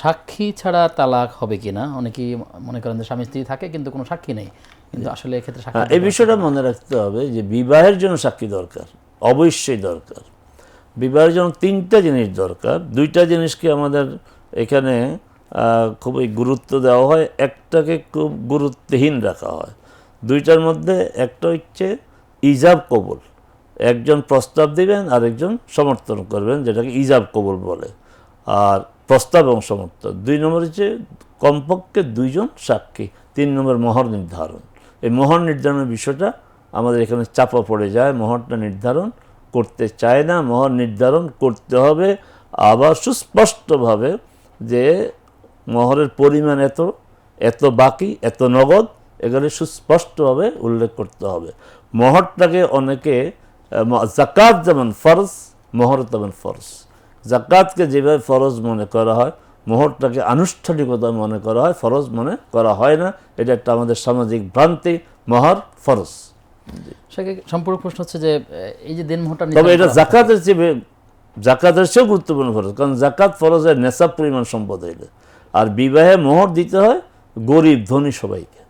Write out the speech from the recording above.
সাক্ষী ছাড়া তালাক হবে কিনা? অনেকেই মনে করেন যে স্বামী স্ত্রী থাকে কিন্তু কোনো সাক্ষী নেই। কিন্তু আসলে এক্ষেত্রে সাক্ষী হ্যাঁ এই বিষয়টা মনে রাখতে হবে যে বিবাহের জন্য সাক্ষী দরকার অবশ্যই দরকার। বিবাহের জন্য তিনটা জিনিস দরকার। দুইটা জিনিসকে আমাদের এখানে খুবই গুরুত্ব দেওয়া হয়। একটাকে খুব গুরুত্বহীন রাখা হয়। দুইটার মধ্যে একটা হচ্ছে ইজাব কবুল। একজন প্রস্তাব দিবেন আর একজন সমর্থন করবেন যেটাকে ইজাব কবুল বলে। আর প্রস্তাব এবং সমর্থন দুই নম্বর হচ্ছে কমপক্ষে দুইজন সাক্ষী, তিন নম্বর মোহর নির্ধারণ। এই মোহর নির্ধারণের বিষয়টা আমাদের এখানে চাপা পড়ে যায়, মোহরটা নির্ধারণ করতে চায় না, মোহর নির্ধারণ করতে হবে আবার সুস্পষ্টভাবে যে মোহরের পরিমাণ এত এত বাকি, এত নগদ, এগুলি সুস্পষ্টভাবে উল্লেখ করতে হবে। মোহরটাকে অনেকে জাকাত যেমন ফরজ, মোহর তেমন ফরজ। জাকাতকে যেভাবে ফরজ মনে করা হয় মোহরটাকে আনুষ্ঠানিকতা মনে করা হয় ফরজ মনে করা হয় না। এটা একটা আমাদের সামাজিক ভ্রান্তি মহর ফরজ। সম্পূর্ণ প্রশ্ন হচ্ছে যে এই যে দিন মোহরটা তবে এটা জাকাতের চেয়ে জাকাতের চেয়েও গুরুত্বপূর্ণ ফরজ কারণ জাকাত ফরজের নেশাব পরিমাণ সম্পদ হইলে। আর বিবাহে মোহর দিতে হয় গরিব ধনী সবাইকে।